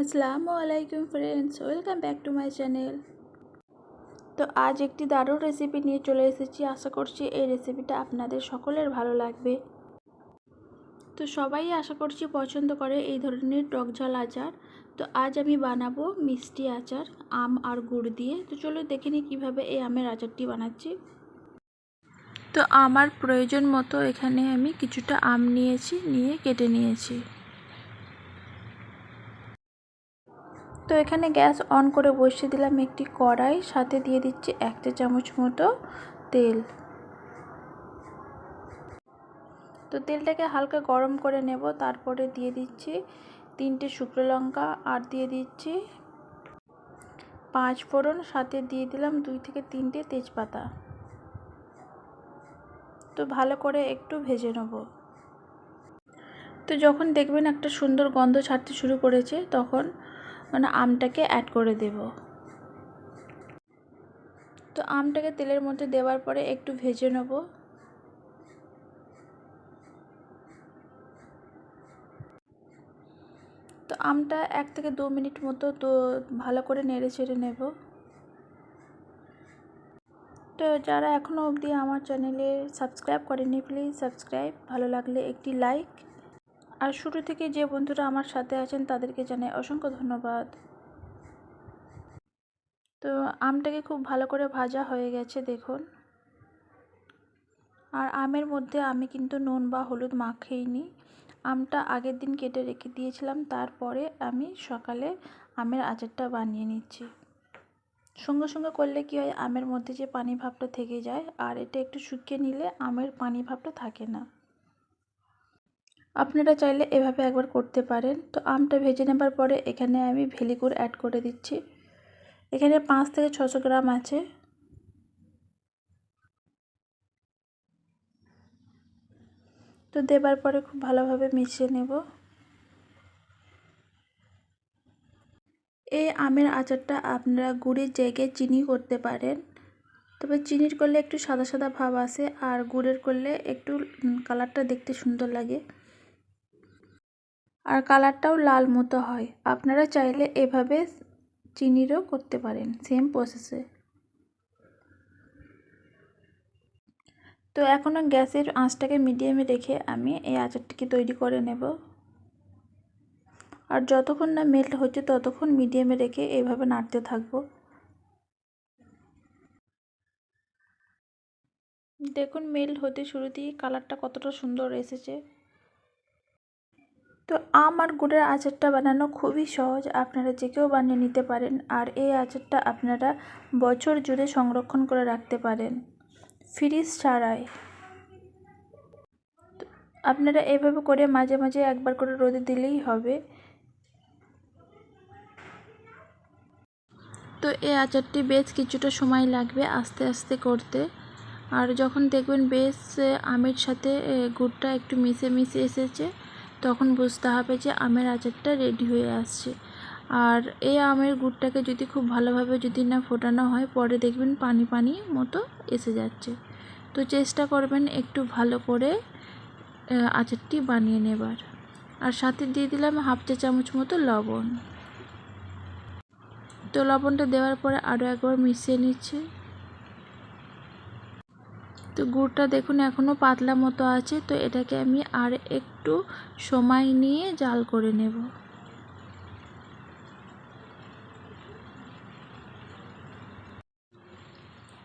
আসসালামু আলাইকুম friends welcome back to my channel তো আজ একটি দারুণ রেসিপি নিয়ে চলে এসেছি। আশা করছি এই রেসিপিটা আপনাদের সকলের ভালো লাগবে। তো সবাই আশা করছি পছন্দ করে এই ধরনের টক ঝাল আচার। তো আজ আমি বানাবো মিষ্টি আচার, আম আর গুড় দিয়ে। তো চলো দেখে নিই কীভাবে এই আমের আচারটি বানাচ্ছি। তো আমার প্রয়োজন মতো এখানে আমি কিছুটা আম নিয়েছি, নিয়ে কেটে নিয়েছি। তো এখানে গ্যাস অন করে বসিয়ে দিলাম একটি কড়াই, সাথে দিয়ে দিচ্ছি এক চা চামচ মতো তেল। তো তেলটাকে হালকা গরম করে নেব, তারপরে দিয়ে দিচ্ছি তিনটে শুকনো লঙ্কা আর দিয়ে দিচ্ছি পাঁচ ফোড়ন, সাথে দিয়ে দিলাম দুই থেকে তিনটে তেজপাতা। তো ভালো করে একটু ভেজে নেব। তো যখন দেখবেন একটা সুন্দর গন্ধ ছাড়তে শুরু করেছে, তখন মানে আমটাকে অ্যাড করে দেব। তো আমটাকে তেলের মধ্যে দেওয়ার পরে একটু ভেজে নেব। তো আমটা এক থেকে দু মিনিট মতো তো ভালো করে নেড়ে চেড়ে নেব। তো যারা এখনও অবধি আমার চ্যানেলে সাবস্ক্রাইব করেনি প্লিজ সাবস্ক্রাইব ভালো লাগলে একটি লাইক আর শুরু থেকে যে বন্ধুরা আমার সাথে আছেন তাদেরকে জানাই অসংখ্য ধন্যবাদ। তো আমটাকে খুব ভালো করে ভাজা হয়ে গেছে, দেখুন। আর আমের মধ্যে আমি কিন্তু নুন বা হলুদ মাখিয়ে আমটা আগের দিন কেটে রেখে দিয়েছিলাম, তারপরে আমি সকালে আমের আচারটা বানিয়ে নিচ্ছি। সঙ্গে সঙ্গে করলে কি হয়, আমের মধ্যে যে পানি ভাবটা থেকে যায়, আর এটা একটু শুকিয়ে নিলে আমের পানি ভাবটা থাকে না। আপনারা চাইলে এভাবে একবার করতে পারেন। তো আমটা ভেজে নেবার পরে এখানে আমি ভেলিগুড় অ্যাড করে দিচ্ছি। এখানে পাঁচ থেকে ছশো গ্রাম আছে। তো দেবার পরে খুব ভালোভাবে মিশিয়ে নেব। এই আমের আচারটা আপনারা গুড়ের জায়গায় চিনি করতে পারেন। তবে চিনির করলে একটু সাদা সাদা ভাব আসে, আর গুড়ের করলে একটু কালারটা দেখতে সুন্দর লাগে। আর কালারটাও লাল মতো হয়। আপনারা চাইলে এভাবে চিনিরও করতে পারেন সেম প্রসেসে তো এখনও গ্যাসের আঁচটাকে মিডিয়ামে রেখে আমি এই আচারটিকে তৈরি করে নেব। আর যতক্ষণ না মেল্ট হচ্ছে ততক্ষণ মিডিয়ামে রেখে এইভাবে নাড়তে থাকব। দেখুন মেল্ট হতে শুরুতেই কালারটা কতটা সুন্দর এসেছে। তো আম আর গুড়ের আচারটা বানানো খুবই সহজ। আপনারা যে কেউ বানিয়ে নিতে পারেন আর এই আচারটা আপনারা বছর জুড়ে সংরক্ষণ করে রাখতে পারেন। ফ্রিজ ছাড়াই। আপনারা এভাবে করে মাঝে মাঝে একবার করে রোদে দিলেই হবে। তো এই আচারটি বেশ কিছুটা সময় লাগবে আস্তে আস্তে করতে। আর যখন দেখবেন বেশ আমের সাথে গুড়টা একটু মিশে মিশে এসেছে তখন বুঝতে হবে যে আমের আচারটা রেডি হয়ে আসছে। আর এই আমের গুড়টাকে যদি খুব ভালোভাবে যদি না ফোটানো হয়, পরে দেখবেন পানি পানি মতো এসে যাচ্ছে। তো চেষ্টা করবেন একটু ভালো করে আচারটি বানিয়ে নেবার। আর সাথে দিয়ে দিলাম হাফ চা চামচ মতো লবণ। তো লবণটা দেওয়ার পরে আরও একবার মিশিয়ে নিচ্ছে। তো গুড়টা দেখুন এখনও পাতলা মতো আছে, তো এটাকে আমি আর একটু সময় নিয়ে জাল করে নেব।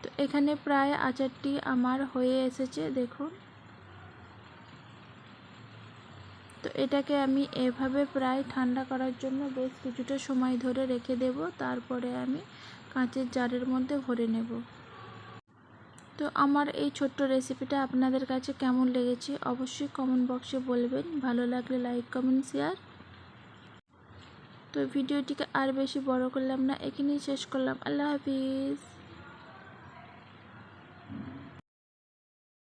তো এখানে প্রায় আচারটি আমার হয়ে এসেছে, দেখুন। তো এটাকে আমি এভাবে প্রায় ঠান্ডা করার জন্য বেশ কিছুটা সময় ধরে রেখে দেব, তারপরে আমি কাঁচের জারের মধ্যে ভরে নেব। তো আমার এই ছোট্ট রেসিপিটা আপনাদের কাছে কেমন লেগেছে অবশ্যই কমেন্ট বক্সে বলবেন। ভালো লাগলে লাইক কমেন্ট শেয়ার তো ভিডিওটিকে আর বেশি বড় করলাম না, এখানেই শেষ করলাম। আল্লাহ হাফিজ।